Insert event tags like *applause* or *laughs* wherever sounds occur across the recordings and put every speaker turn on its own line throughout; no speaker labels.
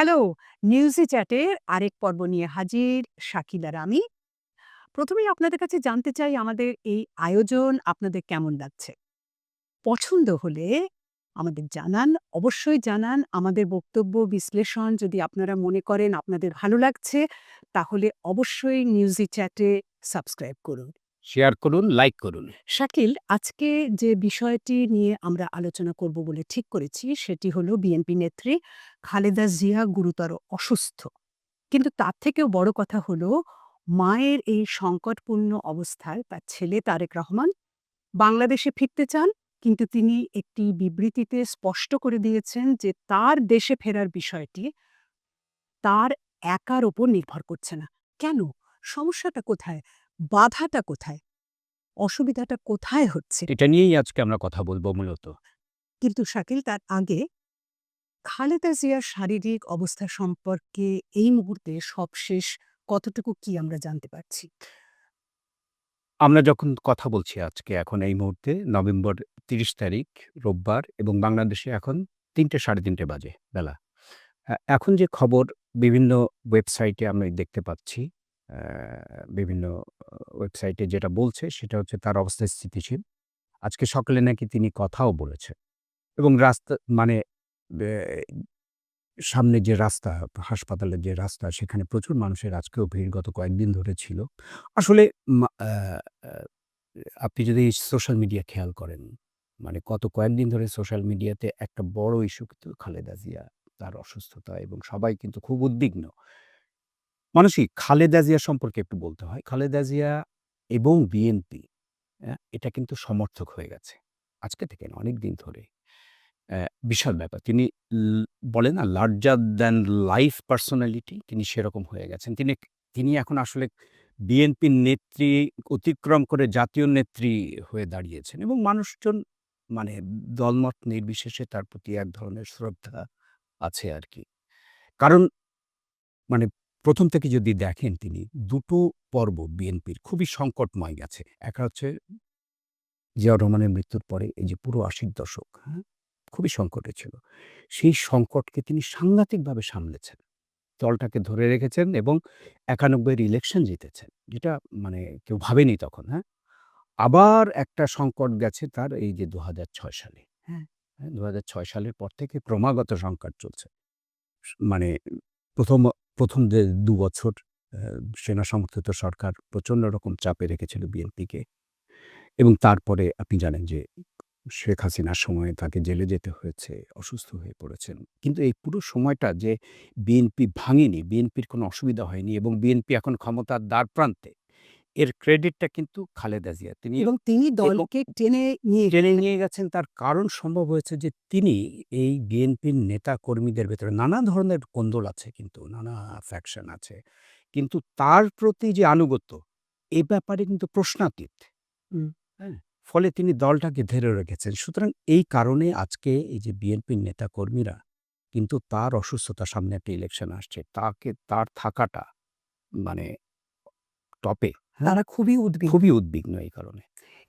Hello, নিউজে চ্যাটের আরেক পর্ব নিয়ে হাজির শাকিলা রামি প্রথমেই আপনাদের কাছে জানতে চাই, আমাদের এই আয়োজন আপনাদের কেমন লাগছে? পছন্দ হলে আমাদের জানান, অবশ্যই জানান। আমাদের বক্তব্য বিশ্লেষণ যদি আপনারা মনে করেন আপনাদের ভালো লাগছে, তাহলে অবশ্যই নিউজি চ্যাটে সাবস্ক্রাইব করুন।
শেয়ার করুন, লাইক করুন।
শাকিল, আজকে যে বিষয়টি নিয়ে আমরা আলোচনা করব বলে ঠিক করেছি, সেটি হলো বিএনপি নেত্রী খালেদা জিয়া গুরুতর অসুস্থ। কিন্তু তার থেকেও বড় কথা হলো, মায়ের এই সংকটপূর্ণ অবস্থায় তার ছেলে তারেক রহমান বাংলাদেশে ফিরতে চান, কিন্তু তিনি একটি বিবৃতিতে স্পষ্ট করে দিয়েছেন যে তার দেশে ফেরার বিষয়টি তার একার ওপর নির্ভর করছে না। কেন? সমস্যাটা কোথায়? বাধাটা কোথায়? অসুবিধাটা কোথায় হচ্ছে?
এটা নিয়েই আজকে আমরা কথা বলব মূলত।
কিন্তু শাকিল তার আগে খালেদা জিয়ার শারীরিক অবস্থা সম্পর্কে এই মুহূর্তে সবশেষ কতটুকু কি আমরা জানতে পারছি?
আমরা যখন কথা বলছি আজকে এখন এই মুহূর্তে নভেম্বর তিরিশ তারিখ রোববার এবং বাংলাদেশে এখন তিনটে সাড়ে তিনটে বাজে বেলা। এখন যে খবর বিভিন্ন ওয়েবসাইটে আমরা দেখতে পাচ্ছি বিভিন্ন ওয়েবসাইটে যেটা বলছে সেটা হচ্ছে তার অবস্থা স্থিতিশীল। আজকে সকালে নাকি তিনি কথাও বলেছে এবং রাস্তা মানে সামনে যে রাস্তা, হাসপাতালের যে রাস্তা, সেখানে প্রচুর মানুষের আজকেও ভিড় গত কয়েকদিন ধরে ছিল। আসলে আপনি যদি সোশ্যাল মিডিয়া খেয়াল করেন মানে কত কয়েকদিন ধরে সোশ্যাল মিডিয়াতে একটা বড় ইস্যু কিন্তু খালেদা জিয়া, তার অসুস্থতা এবং সবাই কিন্তু খুব উদ্বিগ্ন। মানুষই খালেদা জিয়া সম্পর্কে একটু বলতে হয়। খালেদা জিয়া এবং বিএনপি এটা কিন্তু সমর্থক হয়ে গেছে। আজকে থেকে না অনেক দিন ধরে বিশাল ব্যাপার। তিনি বলে না লার্জার দ্যান লাইফ পার্সোনালিটি তিনি সেরকম হয়ে গেছেন। তিনি তিনি এখন আসলে বিএনপির নেত্রী অতিক্রম করে জাতীয় নেত্রী হয়ে দাঁড়িয়েছেন এবং মানুষজন মানে দলমত নির্বিশেষে তার প্রতি এক ধরনের শ্রদ্ধা আছে আর কি। কারণ মানে প্রথম থেকে যদি দেখেন তিনি, দুটো পর্ব বিএনপির খুবই সংকটময় গেছে। একটা হচ্ছে জিয়াউর রহমানের মৃত্যুর পরে এই যে পুরো আশির দশক হ্যাঁ খুবই সংকটে ছিল। সেই সংকটকে তিনি সাংঘাতিকভাবে সামলেছেন। দলটাকে ধরে রেখেছেন এবং একানব্বইয়ের ইলেকশন জিতেছেন, যেটা মানে কেউ ভাবেনি তখন হ্যাঁ। আবার একটা সংকট গেছে তার এই যে দু ছয় সালে হ্যাঁ দু ছয় সালের পর থেকে ক্রমাগত সংকট চলছে। মানে প্রথম প্রথম যে দু বছর সেনা সমর্থিত সরকার প্রচণ্ড রকম চাপে রেখেছিল বিএনপিকে। এবং তারপরে আপনি জানেন যে শেখ হাসিনার সময়ে তাকে জেলে যেতে হয়েছে, অসুস্থ হয়ে পড়েছেন। কিন্তু এই পুরো সময়টা যে বিএনপি ভাঙেনি, বিএনপির কোনো অসুবিধা হয়নি এবং বিএনপি এখন ক্ষমতার দ্বার প্রান্তে এর ক্রেডিটটা কিন্তু খালেদা জিয়া। তিনি
এবং তিনি দলকে টেনে নিয়ে
টেনে নিয়ে গেছেন। তার কারণ সম্ভব হয়েছে যে তিনি এই বিএনপির নেতা কর্মীদের ভেতরে নানা ধরনের কোন্দল আছে কিন্তু নানা ফ্যাকশন আছে। কিন্তু তার প্রতি যে আনুগত্য এ ব্যাপারে কিন্তু প্রশ্নাতীত। হ্যাঁ? ফলে তিনি দলটাকে ধরে রেখেছেন। সুতরাং এই কারণে আজকে এই যে বিএনপির নেতা কর্মীরা কিন্তু তার অসুস্থতার সামনে একটা ইলেকশন আসছে। তাকে তার থাকাটা মানে টপে।
তারা খুবই উদ্বিগ্ন।
খুবই উদ্বিগ্ন এই কারণে।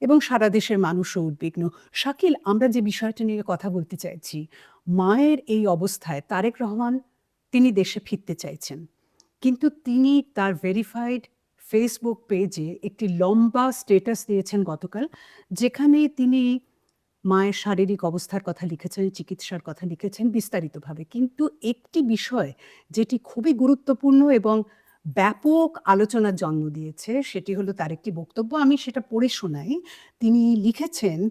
এবং সারা দেশের মানুষও উদ্বিগ্ন। শাকিল আমরা যে বিষয়টা নিয়ে কথা বলতে চাইছি মায়ের এই অবস্থায় তারেক রহমান তিনি দেশে ফিরতে চাইছেন। কিন্তু তিনি তার ভেরিফাইড ফেসবুক পেজে একটি লম্বা স্টেটাস দিয়েছেন গতকাল যেখানে তিনি মায়ের শারীরিক অবস্থার কথা লিখেছেন চিকিৎসার কথা লিখেছেন বিস্তারিতভাবে। কিন্তু একটি বিষয় যেটি খুবই গুরুত্বপূর্ণ এবং ব্যাপক আলোচনার জন্ম দিয়েছে। সেটি হলো তার একটি বক্তব্য। আমি সেটা পড়ে শোনাই। তিনি লিখেছেন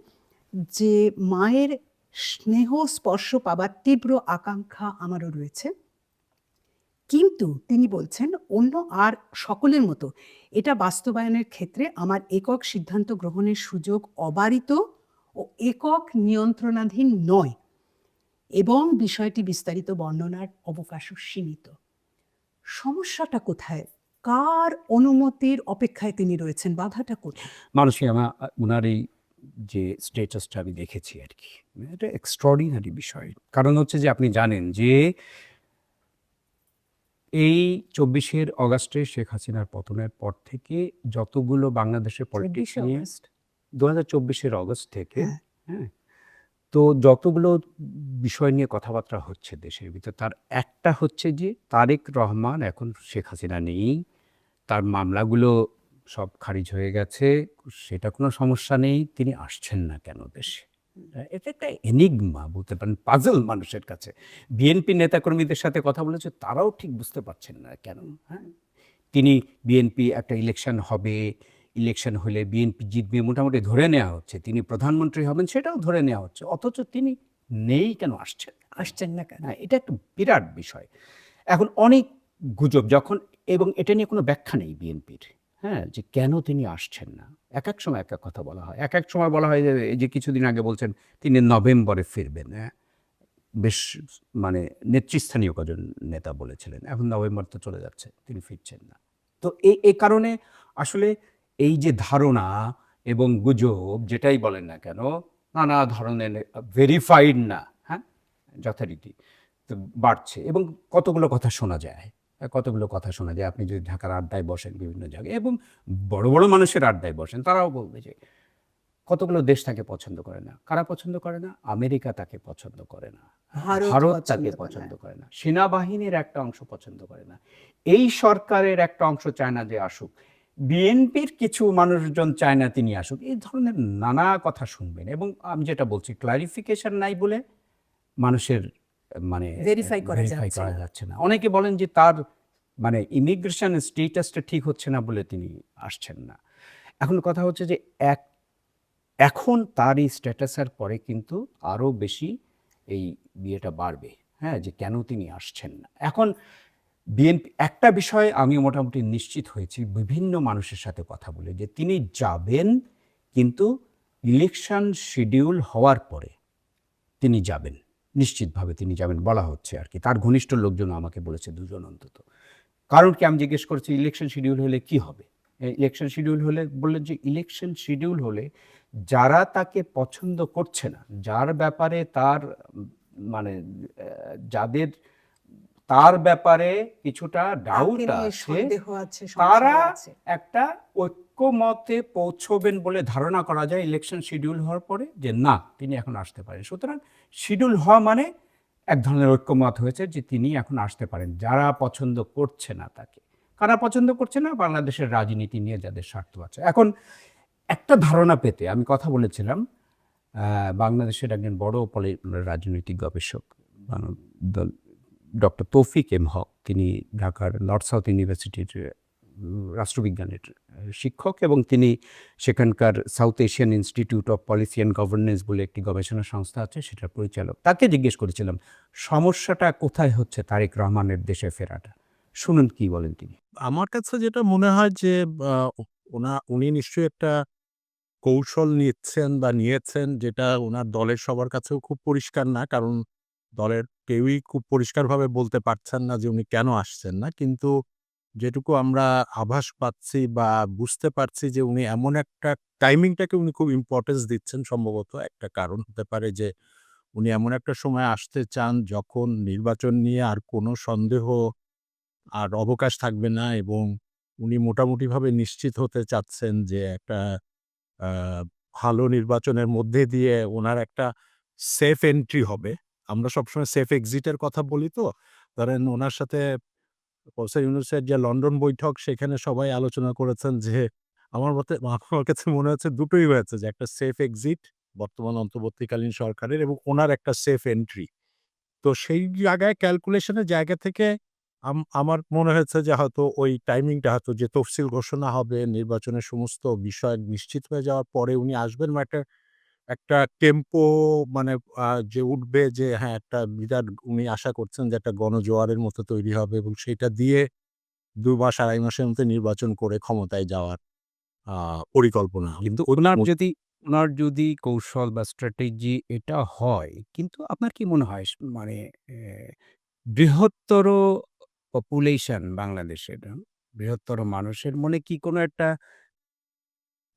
যে, মায়ের স্নেহ স্পর্শ পাবার তীব্র আকাঙ্ক্ষা আমারও রয়েছে। কিন্তু, তিনি বলছেন, অন্য আর সকলের মতো এটা বাস্তবায়নের ক্ষেত্রে আমার একক সিদ্ধান্ত গ্রহণের সুযোগ অবারিত ও একক নিয়ন্ত্রণাধীন নয় এবং বিষয়টি বিস্তারিত বর্ণনার অবকাশও সীমিত। সমস্যাটা কোথায়? কার অনুমতির অপেক্ষায় তিনি রয়েছেন? বাধাটা কোথায়?
মানুষই আমার ওনার এই যে স্টেটাসটা আমি দেখেছি আর কি এটা এক্সট্রাঅর্ডিনারি বিষয়। কারণ হচ্ছে যে আপনি জানেন যে এই চব্বিশের অগাস্টে শেখ হাসিনার পতনের পর থেকে যতগুলো বাংলাদেশের পলিটিক্স দু হাজার চব্বিশের অগস্ট থেকে
হ্যাঁ।
তো যতগুলো বিষয় নিয়ে কথাবার্তা হচ্ছে দেশের ভিতর, তার একটা হচ্ছে যে তারেক রহমান এখন শেখ হাসিনা নেই। তার মামলাগুলো সব খারিজ হয়ে গেছে, সেটা কোনো সমস্যা নেই, তিনি আসছেন না কেন দেশে? এটা একটা এনিগমা বলতে পারেন পাজল মানুষের কাছে। বিএনপি নেতাকর্মীদের সাথে কথা বলেছে, তারাও ঠিক বুঝতে পারছেন না কেন হ্যাঁ? তিনি বিএনপি একটা ইলেকশন হবে ইলেকশন হলে বিএনপি জিতবে মোটামুটি ধরে নেওয়া হচ্ছে। তিনি প্রধানমন্ত্রী হবেন সেটাও ধরে নেওয়া হচ্ছে। অথচ তিনি নেই কেন আসছেন
আসছেন না কেন?
হ্যাঁ এটা একটা বিরাট বিষয়। এখন অনেক গুজব যখন এবং এটা নিয়ে কোনো ব্যাখ্যা নেই বিএনপির হ্যাঁ যে কেন তিনি আসছেন না? এক এক সময় এক এক কথা বলা হয়। এক এক সময় বলা হয় যে এই যে কিছুদিন আগে বলছেন তিনি নভেম্বরে ফিরবেন। হ্যাঁ বেশ মানে নেতৃস্থানীয় কজন নেতা বলেছিলেন। এখন নভেম্বর তো চলে যাচ্ছে তিনি ফিরছেন না। তো এই এই কারণে আসলে এই যে ধারণা এবং গুজব যেটাই বলেন না কেন নানা ধরনের ভেরিফাইড না হ্যাঁ? যথারীতি তো বাড়ছে এবং কতগুলো কথা শোনা যায় কতগুলো কথা শোনা যায় আপনি যদি ঢাকার আড্ডায় বসেন বিভিন্ন জায়গায় এবং বড় বড় মানুষের আড্ডায় বসেন তারাও বলবে যে কতগুলো দেশ তাকে পছন্দ করে না কারা পছন্দ করে না? আমেরিকা তাকে পছন্দ করে না
ভারত
তাকে পছন্দ করে না সেনাবাহিনীর একটা অংশ পছন্দ করে না এই সরকারের একটা অংশ চায় না যে আসুক বিএনপির কিছু মানুষজন চায় না তিনি আসুক। এই ধরনের নানা কথা শুনবেন এবং আমি যেটা বলছি ক্লারিফিকেশন নাই বলে মানুষের মানে
ভেরিফাই করা
verify
যাচ্ছে না।
যাচ্ছে না। অনেকে বলেন যে তার মানে ইমিগ্রেশন স্টেটাসটা ঠিক হচ্ছে না বলে তিনি আসছেন না। এখন কথা হচ্ছে যে এক এখন তার এই স্ট্যাটাসের পরে কিন্তু আরও বেশি এই বিয়েটা বাড়বে। হ্যাঁ যে কেন তিনি আসছেন না। এখন বিএনপি একটা বিষয়ে আমি মোটামুটি নিশ্চিত হয়েছি, বিভিন্ন মানুষের সাথে কথা বলে, যে তিনি যাবেন কিন্তু ইলেকশন শিডিউল হওয়ার পরে তিনি যাবেন, নিশ্চিতভাবে তিনি যাবেন বলা হচ্ছে আর কি। তার ঘনিষ্ঠ লোকজন আমাকে বলেছে দুজন অন্তত। কারণ কি আমি জিজ্ঞেস করেছি, ইলেকশন শিডিউল হলে কি হবে? ইলেকশন শিডিউল হলে বললেন যে ইলেকশন শিডিউল হলে যারা তাকে পছন্দ করছে না, যার ব্যাপারে তার মানে যাদের তার ব্যাপারে কিছুটা ডাউট আছে। তারা একটা ঐক্যমতে পৌঁছবেন বলে ধারণা করা যায় ইলেকশন শিডিউল হওয়ার পরে যে না তিনি এখন আসতে পারেন। সুতরাং শিডিউল হওয়া মানে এক ধরনের ঐক্যমত হয়েছে যে তিনি এখন আসতে পারেন। যারা পছন্দ করছে না তাকে। কারা পছন্দ করছে না? বাংলাদেশের রাজনীতি নিয়ে যাদের স্বার্থ আছে। এখন একটা ধারণা পেতে আমি কথা বলেছিলাম বাংলাদেশের একজন বড় রাজনৈতিক গবেষক ডক্টর তৌফিক এম হক, তিনি ঢাকার নর্থ সাউথ ইউনিভার্সিটির রাষ্ট্রবিজ্ঞানের শিক্ষক এবং তিনি সেখানকার South Asian Institute of Policy and Governance বলে একটি গবেষণা সংস্থা আছে, সেটার পরিচালক। তাকে জিজ্ঞেস করেছিলাম, সমস্যাটা কোথায় হচ্ছে তারেক রহমানের দেশে ফেরাটা? শুনুন কি বলেন তিনি।
আমার কাছে যেটা মনে হয় যে ওনা, উনি নিশ্চয়ই একটা কৌশল নিচ্ছেন বা নিয়েছেন, যেটা ওনার দলের সবার কাছেও খুব পরিষ্কার না, কারণ দলের কেউই খুব পরিষ্কারভাবে বলতে পারছেন না যে উনি কেন আসছেন না। কিন্তু যেটুকু আমরা আভাস পাচ্ছি বা বুঝতে পারছি যে উনি এমন একটা টাইমিংটাকে উনি খুব ইম্পর্টেন্স দিচ্ছেন সম্ভবত। একটা কারণ হতে পারে যে উনি এমন একটা সময় আসতে চান যখন নির্বাচন নিয়ে আর কোনো সন্দেহ আর অবকাশ থাকবে না এবং উনি মোটামুটিভাবে নিশ্চিত হতে চাচ্ছেন যে একটা ভালো নির্বাচনের মধ্যে দিয়ে ওনার একটা সেফ এন্ট্রি হবে। আমরা সবসময় সেফ এক্সিটের কথা বলি তো। ধরেন ওনার সাথে প্রফেসর যে লন্ডন বৈঠক, সেখানে সবাই আলোচনা করেছেন যে, আমার মতে, *laughs* আমার কাছে মনে হচ্ছে দুটোই হয়েছে যে, একটা সেফ এক্সিট বর্তমান অন্তর্বর্তীকালীন সরকারের এবং ওনার একটা সেফ এন্ট্রি তো সেই জায়গায় ক্যালকুলেশনের জায়গা থেকে আম- আমার মনে হয়েছে যে, হয়তো ওই টাইমিংটা হয়তো যে তফসিল ঘোষণা হবে, নির্বাচনের সমস্ত বিষয় নিশ্চিত হয়ে যাওয়ার পরে উনি আসবেন বা একটা একটা টেম্পো মানে যে উঠবে যে হ্যাঁ একটা বিরাট উনি আশা করছেন যে একটা গণজোয়ারের মতো তৈরি হবে এবং সেটা দিয়ে দু মাস আড়াই মাসের মধ্যে নির্বাচন করে ক্ষমতায় যাওয়ার পরিকল্পনা
কিন্তু ওনার যদি ওনার যদি কৌশল বা স্ট্র্যাটেজি এটা হয় কিন্তু আপনার কি মনে হয় স- মানে বৃহত্তর পপুলেশন বাংলাদেশের বৃহত্তর মানুষের মনে কি কোনো একটা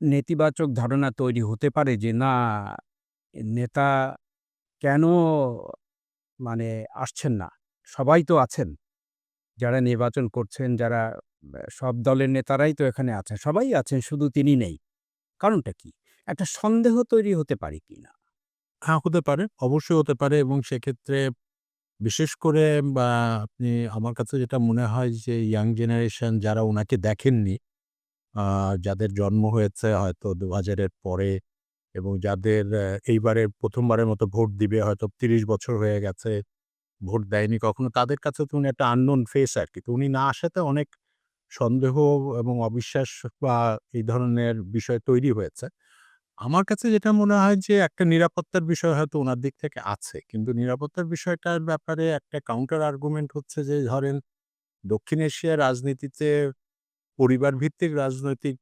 নেতিবাচক ধারণা তৈরি হতে পারে যে না নেতা কেন মানে আসছেন না? সবাই তো আছেন। যারা নির্বাচন করছেন যারা সব দলের নেতারাই তো এখানে আছেন সবাই আছেন শুধু তিনি নেই। কারণটা কি? একটা সন্দেহ তৈরি হতে পারে কি না?
হ্যাঁ, হতে পারে। অবশ্যই হতে পারে এবং সেক্ষেত্রে বিশেষ করে বা আপনি আমার কাছে যেটা মনে হয় যে ইয়াং জেনারেশন যারা ওনাকে দেখেননি, যাদের জন্ম হয়েছে হয়তো ২০০০ এর পরে এবং যাদের এইবারে ১ম বারের মতো ভোট দিবে হয়তো ৩০ বছর হয়ে গেছে, ভোট দেয়নি কখনো। তাদের কাছে তো উনি একটা আননোন ফেস আরকি। তো উনি না আসাতে অনেক সন্দেহ এবং অবিশ্বাস বা এই ধরনের বিষয় তৈরি হয়েছে। আমার কাছে যেটা মনে হয় যে একটা নিরাপত্তার বিষয় হয়তো ওনার দিক থেকে আছে। কিন্তু নিরাপত্তার বিষয়টার ব্যাপারে একটা কাউন্টার আর্গুমেন্ট হচ্ছে যে ধরেন দক্ষিণ এশিয়ার রাজনীতিতে পরিবার ভিত্তিক রাজনৈতিক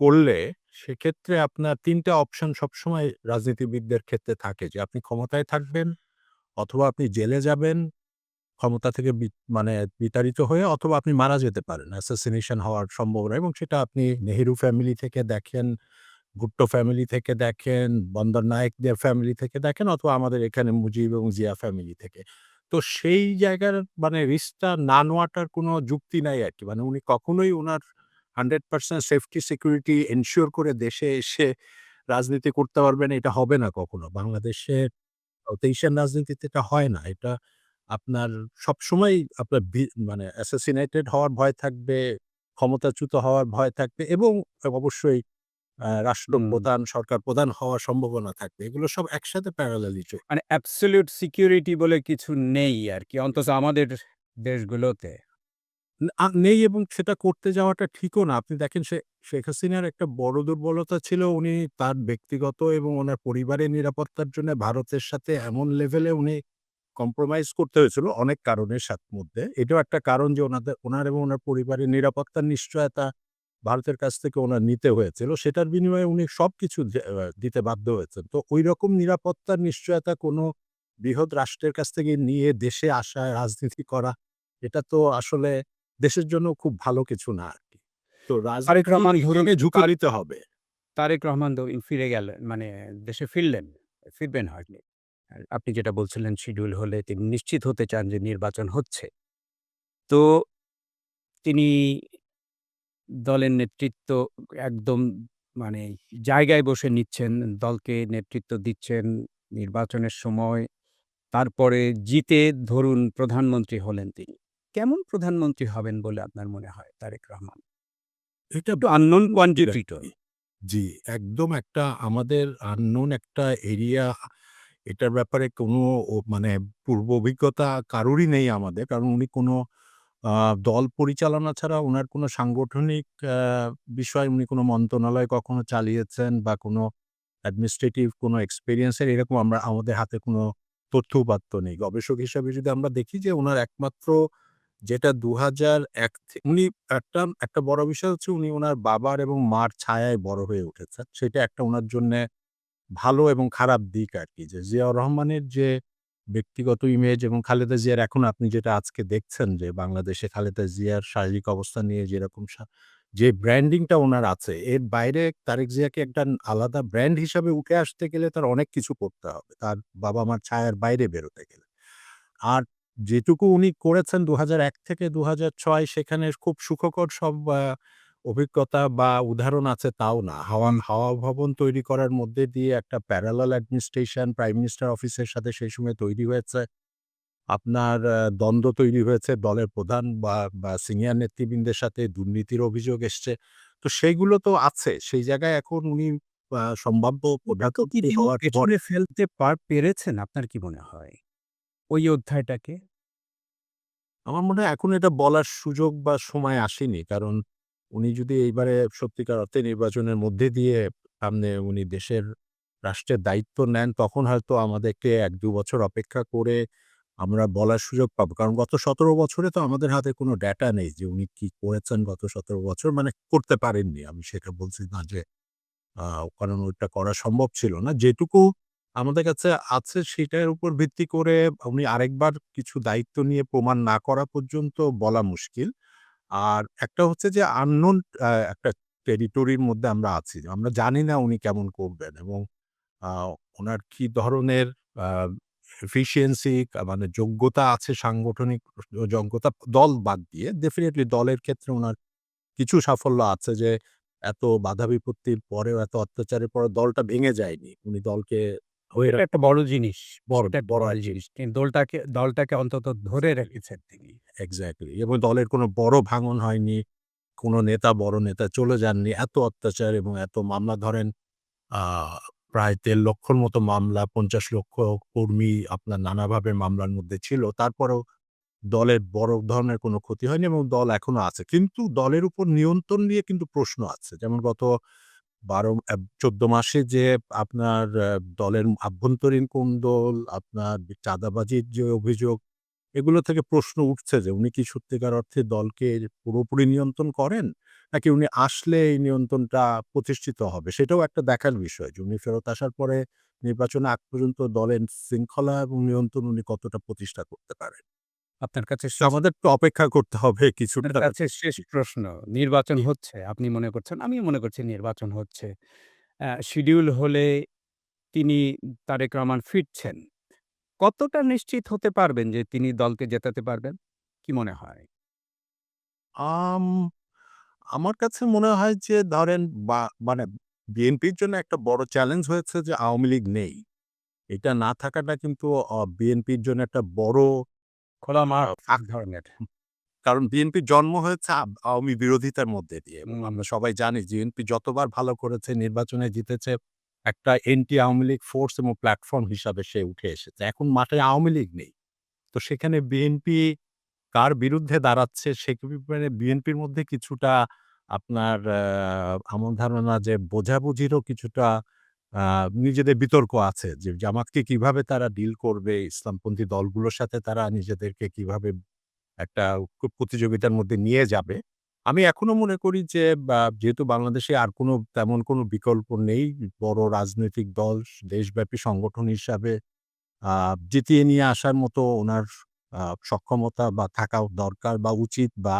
করলে সেক্ষেত্রে আপনার ৩ টা অপশন সবসময় রাজনীতিবিদদের ক্ষেত্রে থাকে যে আপনি ক্ষমতায় থাকবেন, অথবা আপনি জেলে যাবেন, ক্ষমতা থেকে মানে বিতাড়িত হয়ে অথবা আপনি মারা যেতে পারেন। অ্যাসাসিনেশন হওয়ার সম্ভাবনা এবং সেটা আপনি নেহেরু ফ্যামিলি থেকে দেখেন, ভুট্টো ফ্যামিলি থেকে দেখেন, বন্দর নায়েকদের ফ্যামিলি থেকে দেখেন অথবা আমাদের এখানে মুজিব এবং জিয়া ফ্যামিলি থেকে। তো সেই জায়গার মানে রিস্কটা না নেওয়াটার কোনো যুক্তি নাই আর কি মানে উনি কখনোই ওনার hundred percent safety security ensure করে দেশে এসে রাজনীতি করতে পারবেন এটা হবে না কখনো। বাংলাদেশে সাউথ এশিয়ান রাজনীতিতে এটা হয় না। এটা আপনার সবসময়ই আপনার বি মানে অ্যাসাসিনেটেড হওয়ার ভয় থাকবে, ক্ষমতাচ্যুত হওয়ার ভয় থাকবে এবং অবশ্যই। রাষ্ট্রপ্রধান, সরকার প্রধান হওয়ার সম্ভাবনা থাকবে। এগুলো সব একসাথে প্যারালালি চলবে।
মানে অ্যাবসোলিউট সিকিউরিটি বলে কিছু নেই আর কি অন্তত আমাদের দেশগুলোতে।
নেই এবং সেটা করতে যাওয়াটা ঠিকও না। আপনি দেখেন শে শেখ হাসিনার একটা বড় দুর্বলতা ছিল উনি তার ব্যক্তিগত এবং ওনার পরিবারের নিরাপত্তার জন্য ভারতের সাথে এমন লেভেলে উনি কম্প্রোমাইজ করতে হয়েছিল অনেক কারণের সাথ মধ্যে। এটাও একটা কারণ যে ওনাদের ওনার এবং ওনার পরিবারের নিরাপত্তার নিশ্চয়তা ভারতের কাছ থেকে ওনার নিতে হয়েছিল। সেটার বিনিময়ে উনি সবকিছু দে আ দিতে বাধ্য হয়েছেন। তো ঐরকম নিরাপত্তার নিশ্চয়তা কোনো বৃহৎ রাষ্ট্রের কাছ থেকে নিয়ে দেশে আসা, রাজনীতি করা এটা তো আসলে দেশের জন্য খুব ভালো কিছু না আরকি। তো
তারেক রহমান
রাজনীতি
ধরুন
ঝুঁকি নিতে হবে।
তারেক রহমান তো ফিরে গেলেন মানে দেশে ফিরলেন। ফিরবেন হয়নি। আপনি যেটা বলছিলেন শিডিউল হলে তিনি নিশ্চিত হতে চান যে নির্বাচন হচ্ছে। তো তিনি দলের নেতৃত্ব একদম মানে জায়গায় বসে নিচ্ছেন, দলকে নেতৃত্ব দিচ্ছেন নির্বাচনের সময়। তারপরে জিতে ধরুন প্রধানমন্ত্রী হলেন তিনি। কেমন প্রধানমন্ত্রী হবেন বলে আপনার মনে হয় তারেক রহমান?
এটা
একটু আননোন কোয়ান্টিটি তো।
জি, একদম একটা আমাদের unknown একটা এরিয়া এটার ব্যাপারে কোনো মানে পূর্ব অভিজ্ঞতা কারোরই নেই আমাদের। কারণ উনি কোনো দল পরিচালনা ছাড়া ওনার কোনো সাংগঠনিক বিষয়, উনি কোনো মন্ত্রণালয় কখনো চালিয়েছেন বা কোনো অ্যাডমিনিস্ট্রেটিভ কোনো এক্সপিরিয়েন্সের এরকম আমরা, আমাদের হাতে কোনো তথ্য-উপাত্ত নেই। গবেষক হিসাবে যদি আমরা দেখি যে ওনার একমাত্র যেটা দু হাজার এক উনি একটা একটা বড় বিষয় হচ্ছে উনি ওনার বাবার এবং মার ছায়ায় বড় হয়ে উঠেছেন। সেটা একটা ওনার জন্যে ভালো এবং খারাপ দিক আর কি যে জিয়াউর রহমানের যে ব্যক্তিগত ইমেজ এবং খালেদা জিয়ার এখন আপনি যেটা আজকে দেখছেন যে বাংলাদেশে খালেদা জিয়ার শারীরিক অবস্থা নিয়ে যেরকম যে ব্র্যান্ডিংটা ওনার আছে, এর বাইরে তারেক জিয়াকে একটা আলাদা ব্র্যান্ড হিসাবে উঠে আসতে গেলে তার অনেক কিছু করতে হবে। তার বাবা-মার ছায়ার বাইরে বেরোতে গেলে। আর যেটুকু উনি করেছেন ২০০১ থেকে ২০০৬ সেখানে খুব সুখকর সব অভিজ্ঞতা বা উদাহরণ আছে তাও না। হাওয়ান হাওয়া ভবন তৈরি করার মধ্যে দিয়ে একটা প্যারালাল অ্যাডমিনিস্ট্রেশন প্রাইম মিনিস্টার অফিসের সাথে সেই সময় তৈরি হয়েছে। আপনার দ্বন্দ্ব তৈরি হয়েছে দলের প্রধান বা বা সিনিয়র নেতৃবৃন্দের সাথে দুর্নীতির অভিযোগ এসছে। তো সেইগুলো তো আছে। সেই জায়গায় এখন উনি সম্ভাব্য পরে
ফেলতে পার পেরেছেন আপনার কি মনে হয়? ওই অধ্যায়টাকে?
আমার মনে হয় এখন এটা বলার সুযোগ বা সময় আসেনি। কারণ উনি যদি এইবারে সত্যিকার অর্থে নির্বাচনের মধ্যে দিয়ে সামনে উনি দেশের রাষ্ট্রের দায়িত্ব নেন, তখন হয়তো আমাদেরকে ১-২ বছর অপেক্ষা করে আমরা বলার সুযোগ পাবো। কারণ গত ১৭ বছরে তো আমাদের হাতে কোনো ডেটা নেই যে উনি কি করেছেন গত ১৭ বছর। মানে করতে পারেননি। আমি সেটা বলছি না যে কারণ ওইটা করা সম্ভব ছিল না। যেটুকু আমাদের কাছে আছে সেটার উপর ভিত্তি করে উনি আরেকবার কিছু দায়িত্ব নিয়ে প্রমাণ না করা পর্যন্ত বলা মুশকিল। আর একটা হচ্ছে যে আননোন একটা টেরিটরির মধ্যে আমরা আছি। আমরা জানি না উনি কেমন করবেন এবং ওনার কি ধরনের কা মানে যোগ্যতা আছে সাংগঠনিক যোগ্যতা দল বাদ দিয়ে ডেফিনেটলি দলের ক্ষেত্রে ওনার কিছু সাফল্য আছে যে, এত বাধা বিপত্তির পরেও, এত অত্যাচারের পরেও দলটা ভেঙে যায়নি। উনি দলকে
একটা বড় জিনিস।
বড় বড়
জিনিস। দলটাকে দলটাকে অন্তত ধরে রেখেছেন তিনি।
এক্স্যাক্টলি এবং দলের কোনো বড় ভাঙন হয়নি। কোনো নেতা বড় নেতা চলে যাননি। এত অত্যাচার এবং এত মামলা ধরেন প্রায় ১.৫ লক্ষর মতো মামলা, ৫০ লক্ষ কর্মী আপনার নানাভাবে মামলার মধ্যে ছিল। তারপরেও দলের বড় ধরনের কোনো ক্ষতি হয়নি এবং দল এখনও আছে। কিন্তু দলের উপর নিয়ন্ত্রণ নিয়ে কিন্তু প্রশ্ন আছে। যেমন গত ১২ অ্যা ১৪ মাসে যে আপনার দলের আভ্যন্তরীণ কোন্দল, আপনার চাঁদাবাজির যে অভিযোগ, এগুলো থেকে প্রশ্ন উঠছে যে উনি কি সত্যিকার অর্থে দলকে পুরোপুরি নিয়ন্ত্রণ করেন? নাকি উনি আসলে এই নিয়ন্ত্রণটা প্রতিষ্ঠিত হবে? সেটাও একটা দেখার বিষয় যে উনি ফেরত আসার পরে নির্বাচনে আগ পর্যন্ত দলের শৃঙ্খলা এবং নিয়ন্ত্রণ উনি কতটা প্রতিষ্ঠা করতে পারেন।
আপনার কাছে
আমাদের একটু অপেক্ষা করতে হবে।
আপনার কাছে শেষ প্রশ্ন। নির্বাচন হচ্ছে। আপনি মনে করছেন, আমিও মনে করছি নির্বাচন হচ্ছে। শিডিউল হলে তিনি তারেক রহমান ফিরছেন। কতটা নিশ্চিত হতে পারবেন যে তিনি দলকে জেতাতে পারবেন? কি মনে হয়?
আম আমার কাছে মনে হয় যে ধরেন বা মানে বিএনপির জন্য একটা বড় চ্যালেঞ্জ হয়েছে যে আওয়ামী লীগ নেই। এটা না থাকাটা কিন্তু বিএনপির জন্য একটা বড়
খোলা মাঠ এক ধরনের।
কারণ বিএনপির জন্ম হয়েছে আওয়ামী বিরোধিতার মধ্যে দিয়ে এবং আমরা সবাই জানি বিএনপি যতবার ভালো করেছে, নির্বাচনে জিতেছে, একটা এন্টি আওয়ামী লীগ ফোর্স এবং প্ল্যাটফর্ম হিসাবে সে উঠে এসেছে। এখন মাঠে আওয়ামী লীগ নেই। তো সেখানে বিএনপি কার বিরুদ্ধে দাঁড়াচ্ছে সে ব্যাপারে বিএনপির মধ্যে কিছুটা আপনার আমার ধারণা যে বোঝাবুঝিরও কিছুটা নিজেদের বিতর্ক আছে যে জামাতকে কীভাবে তারা ডিল করবে, ইসলামপন্থী দলগুলোর সাথে তারা নিজেদেরকে কীভাবে একটা প্রতিযোগিতার মধ্যে নিয়ে যাবে। আমি এখনও মনে করি যে যেহেতু বাংলাদেশে আর কোনো তেমন কোনো বিকল্প নেই। বড় রাজনৈতিক দল দেশব্যাপী সংগঠন হিসাবে জিতিয়ে নিয়ে আসার মতো ওনার সক্ষমতা বা থাকাও দরকার বা উচিত বা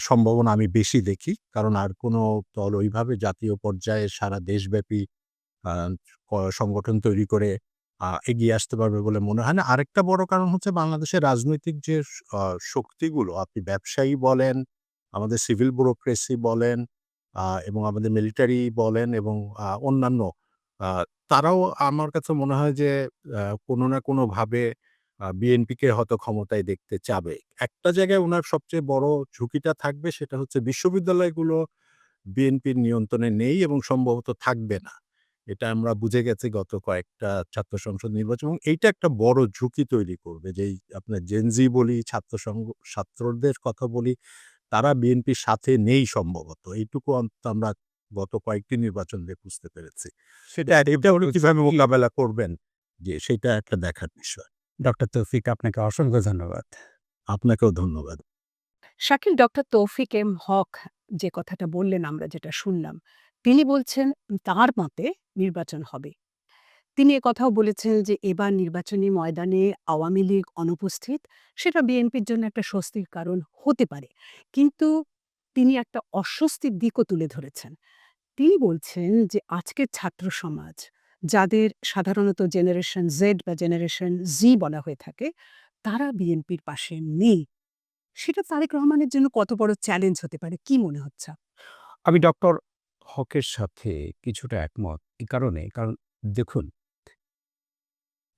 সম্ভাবনা আমি বেশি দেখি। কারণ আর কোনো দল ওইভাবে জাতীয় পর্যায়ে সারা দেশব্যাপী সংগঠন তৈরি করে এগিয়ে আসতে পারবে বলে মনে হয় না। আরেকটা বড় কারণ হচ্ছে বাংলাদেশের রাজনৈতিক যে শক্তিগুলো আপনি ব্যবসায়ী বলেন, আমাদের সিভিল ব্যুরোক্রেসি বলেন এবং আমাদের মিলিটারি বলেন এবং অন্যান্য তারাও আমার কাছে মনে হয় যে কোনো না কোনোভাবে বিএনপিকে হয়তো ক্ষমতায় দেখতে চাবে। একটা জায়গায় ওনার সবচেয়ে বড় ঝুঁকিটা থাকবে সেটা হচ্ছে বিশ্ববিদ্যালয়গুলো বিএনপির নিয়ন্ত্রণে নেই এবং সম্ভবত থাকবে না। এটা আমরা বুঝে গেছি গত কয়েকটা ছাত্র সংসদ নির্বাচন এবং এইটা একটা বড় ঝুঁকি তৈরি করবে। যেই আপনার জেনজি বলি, ছাত্র সংঘ ছাত্রদের কথা বলি, তারা বিএনপির সাথে নেই সম্ভবত। এইটুকু অন্তত আমরা গত কয়েকটি নির্বাচন দিয়ে বুঝতে পেরেছি।
সেটা
এটা কীভাবে মোকাবেলা করবেন যে সেটা একটা দেখার বিষয়।
ডক্টর তৌফিক আপনাকে অসংখ্য ধন্যবাদ।
আপনাকেও ধন্যবাদ।
শাকিল ডক্টর তৌফিক এম হক যে কথাটা বললেন আমরা যেটা শুনলাম, তিনি বলছেন তার মতে নির্বাচন হবে। তিনি একথাও বলেছেন যে এবার নির্বাচনী ময়দানে আওয়ামী লীগ অনুপস্থিত সেটা বিএনপির জন্য একটা স্বস্তির কারণ হতে পারে। কিন্তু তিনি একটা অস্বস্তির দিকও তুলে ধরেছেন। তিনি বলছেন যে আজকের ছাত্র সমাজ যাদের সাধারণত জেনারেশন জেড বা জেনারেশন জি বলা হয়ে থাকে, তারা বিএনপির পাশে নেই। সেটা তারেক রহমানের জন্য কত বড় চ্যালেঞ্জ হতে পারে? কি মনে হচ্ছে?
আমি ডক্টর হকের সাথে কিছুটা একমত। এ কারণে কারণ দেখুন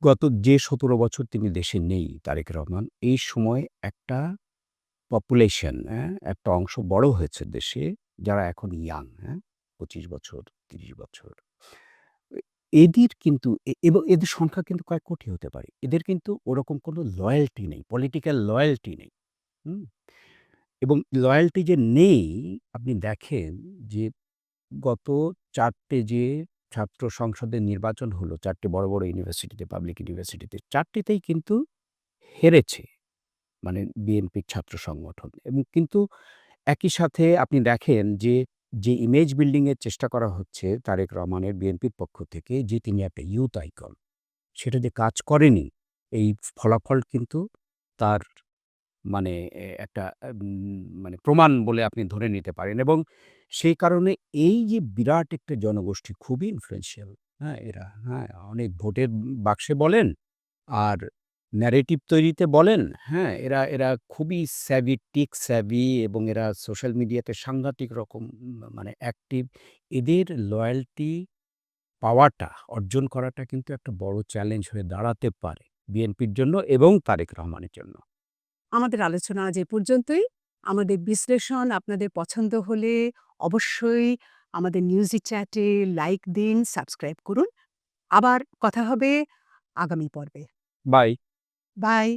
গত যে ১৭ বছর তিনি দেশে নেই তারেক রহমান, এই সময় একটা পপুলেশন, হ্যাঁ? একটা অংশ বড় হয়েছে দেশে যারা এখন ইয়াং, হ্যাঁ? ২৫ বছর, ৩০ বছর। এদের কিন্তু এবং এদের সংখ্যা কিন্তু কয়েক কোটি হতে পারে। এদের কিন্তু ওরকম কোনো লয়াল্টি নেই, পলিটিক্যাল লয়াল্টি নেই। এবং লয়াল্টি যে নেই আপনি দেখেন যে গত চারটে যে ছাত্র সংসদের নির্বাচন হলো ৪ টে বড়, বড় ইউনিভার্সিটিতে, পাবলিক ইউনিভার্সিটিতে ৪ টেতেই কিন্তু হেরেছে। মানে বিএনপির ছাত্র সংগঠন। এবং কিন্তু একই সাথে আপনি দেখেন যে, যে ইমেজ বিল্ডিংয়ের চেষ্টা করা হচ্ছে তারেক রহমানের বিএনপির পক্ষ থেকে যে তিনি একটা ইউথ আইকন, সেটা যে কাজ করেনি, এই ফলাফল কিন্তু তার মানে একটা মানে প্রমাণ বলে আপনি ধরে নিতে পারেন এবং সেই কারণে এই যে বিরাট একটা জনগোষ্ঠী খুবই ইনফ্লুয়েন্সিয়াল, হ্যাঁ? এরা, হ্যাঁ? অনেক ভোটের বাক্সে বলেন আর ন্যারেটিভ তৈরিতে বলেন, হ্যাঁ? এরা এরা খুবই স্যাভি, টেক স্যাভি এবং এরা সোশ্যাল মিডিয়াতে সাংঘাতিক রকম মানে অ্যাক্টিভ। এদের লয়্যালটি পাওয়াটা অর্জন করাটা কিন্তু একটা বড় চ্যালেঞ্জ হয়ে দাঁড়াতে পারে বিএনপির জন্য এবং তারেক রহমানের জন্য
আমাদের আলোচনা আজ এ পর্যন্তই। আমাদের বিশ্লেষণ আপনাদের পছন্দ হলে অবশ্যই আমাদের নিউজি চ্যাটে লাইক দিন সাবস্ক্রাইব করুন। আবার কথা হবে আগামী পর্বে।
Bye
bye